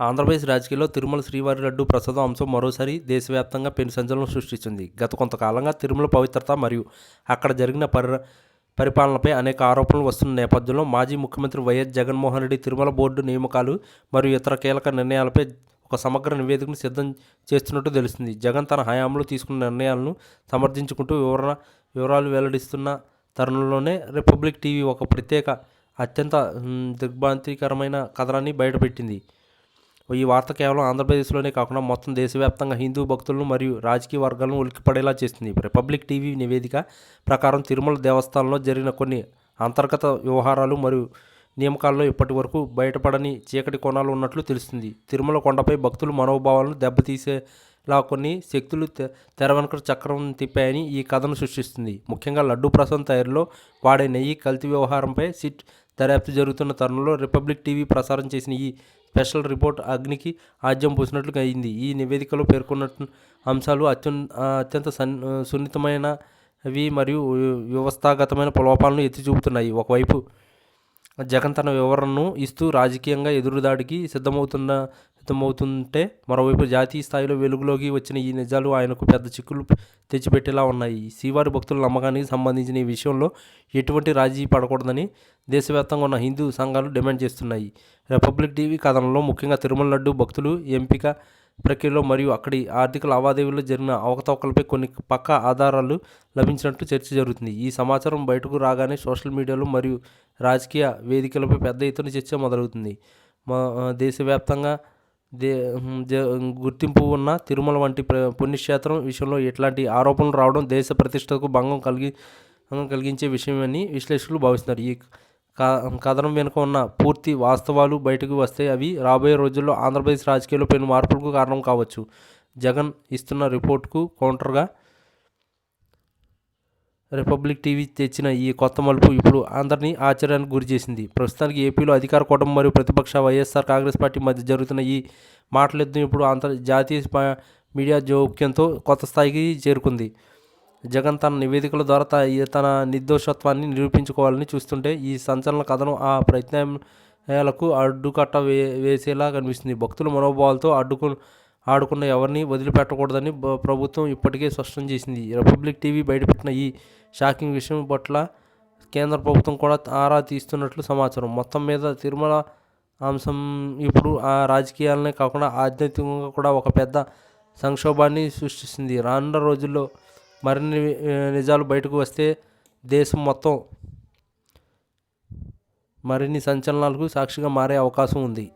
ఆంధ్రప్రదేశ్ రాజకీయాల్లో తిరుమల శ్రీవారి లడ్డు ప్రసాదం అంశం మరోసారి దేశవ్యాప్తంగా పెను సంచలనం సృష్టించింది. గత కొంతకాలంగా తిరుమల పవిత్రత మరియు అక్కడ జరిగిన పరి పరిపాలనపై అనేక ఆరోపణలు వస్తున్న నేపథ్యంలో మాజీ ముఖ్యమంత్రి వైఎస్ జగన్మోహన్ రెడ్డి తిరుమల బోర్డు నియామకాలు మరియు ఇతర కీలక నిర్ణయాలపై ఒక సమగ్ర నివేదికను సిద్ధం చేస్తున్నట్టు తెలుస్తుంది. జగన్ తన హయాంలో తీసుకున్న నిర్ణయాలను సమర్థించుకుంటూ వివరణ వివరాలు వెల్లడిస్తున్న తరుణంలోనే రిపబ్లిక్ టీవీ ఒక ప్రత్యేక అత్యంత దిగ్భాంతికరమైన దిగ్భ్రాంతికరమైన కథనాన్ని బయటపెట్టింది. ఈ వార్త కేవలం ఆంధ్రప్రదేశ్లోనే కాకుండా మొత్తం దేశవ్యాప్తంగా హిందూ భక్తులను మరియు రాజకీయ వర్గాలను ఉలిక్కిపడేలా చేస్తుంది రిపబ్లిక్ టీవీ నివేదిక ప్రకారం తిరుమల దేవస్థానంలో జరిగిన కొన్ని అంతర్గత వ్యవహారాలు మరియు నియమకాల్లో ఇప్పటి వరకు బయటపడని చీకటి కోణాలు ఉన్నట్లు తెలుస్తుంది. తిరుమల కొండపై భక్తుల మనోభావాలను దెబ్బతీసేలా కొన్ని శక్తులు తె- తెర వెనుక చక్రం తిప్పాయని ఈ కథను సృష్టిస్తుంది. ముఖ్యంగా లడ్డూ ప్రసాద్ తయారీలో వాడే నెయ్యి కల్తీ వ్యవహారంపై సిట్ దర్యాప్తు జరుగుతున్న తరుణంలో రిపబ్లిక్ టీవీ ప్రసారం చేసిన ఈ స్పెషల్ రిపోర్ట్ అగ్నికి ఆజ్యం పూసినట్లు అయింది. ఈ నివేదికలో పేర్కొన్న అంశాలు అత్యున్ అత్యంత సన్ సున్నితమైనవి మరియు వ్యవస్థాగతమైన లోపాలను ఎత్తి చూపుతున్నాయి ఒకవైపు జగన్ తన వివరణను ఇస్తూ రాజకీయంగా ఎదురుదాడికి సిద్ధమవుతున్న సిద్ధమవుతుంటే మరోవైపు జాతీయ స్థాయిలో వెలుగులోకి వచ్చిన ఈ నిజాలు ఆయనకు పెద్ద చిక్కులు తెచ్చిపెట్టేలా ఉన్నాయి. శ్రీవారి భక్తుల నమ్మకానికి సంబంధించిన ఈ విషయంలో ఎటువంటి రాజీ పడకూడదని దేశవ్యాప్తంగా ఉన్న హిందూ సంఘాలు డిమాండ్ చేస్తున్నాయి. రిపబ్లిక్ టీవీ కథనంలో ముఖ్యంగా తిరుమల లడ్డు భక్తులు ఎంపిక ప్రక్రియలో మరియు అక్కడి ఆర్థిక లావాదేవీల్లో జరిగిన అవకతవకలపై కొన్ని పక్క ఆధారాలు లభించినట్టు చర్చ జరుగుతుంది. ఈ సమాచారం బయటకు రాగానే సోషల్ మీడియాలో మరియు రాజకీయ వేదికలపై పెద్ద ఎత్తున చర్చ మొదలవుతుంది. మా దేశవ్యాప్తంగా దే గుర్తింపు ఉన్న తిరుమల వంటి పుణ్యక్షేత్రం విషయంలో ఇట్లాంటి ఆరోపణలు రావడం దేశ ప్రతిష్టకు భంగం కలిగి కలిగించే విషయమని విశ్లేషకులు భావిస్తున్నారు. ఈ కథనం వెనుక ఉన్న పూర్తి వాస్తవాలు బయటకు వస్తే అవి రాబోయే రోజుల్లో ఆంధ్రప్రదేశ్ రాజకీయాల్లో పెను మార్పులకు కారణం కావచ్చు. జగన్ ఇస్తున్న రిపోర్ట్కు కౌంటర్గా రిపబ్లిక్ టీవీ తెచ్చిన ఈ కొత్త మలుపు ఇప్పుడు అందరినీ ఆశ్చర్యానికి గురి చేసింది. ప్రస్తుతానికి ఏపీలో అధికార కూటమి మరియు ప్రతిపక్ష వైఎస్ఆర్ కాంగ్రెస్ పార్టీ మధ్య జరుగుతున్న ఈ మాటలెద్దు ఇప్పుడు అంతర్జాతీయ మీడియా జోక్యంతో కొత్త స్థాయికి చేరుకుంది. జగన్ తన నివేదికల ద్వారా ఈ తన నిర్దోషత్వాన్ని నిరూపించుకోవాలని చూస్తుంటే ఈ సంచలన కథనం ఆ ప్రయత్నాలకు అడ్డుకట్ట వే వేసేలా కనిపిస్తుంది. భక్తుల మనోభావాలతో అడ్డుకు ఆడుకున్న ఎవరిని వదిలిపెట్టకూడదని ప్రభుత్వం ఇప్పటికే స్పష్టం చేసింది. రిపబ్లిక్ టీవీ బయటపెట్టిన ఈ షాకింగ్ విషయం పట్ల కేంద్ర ప్రభుత్వం కూడా ఆరా తీస్తున్నట్లు సమాచారం. మొత్తం మీద తిరుమల అంశం ఇప్పుడు ఆ రాజకీయాలనే కాకుండా ఆధ్యాత్మికంగా కూడా ఒక పెద్ద సంక్షోభాన్ని సృష్టిస్తుంది. రానున్న రోజుల్లో మరిన్ని నిజాలు బయటకు వస్తే దేశం మొత్తం మరిన్ని సంచలనాలకు సాక్షిగా మారే అవకాశం ఉంది.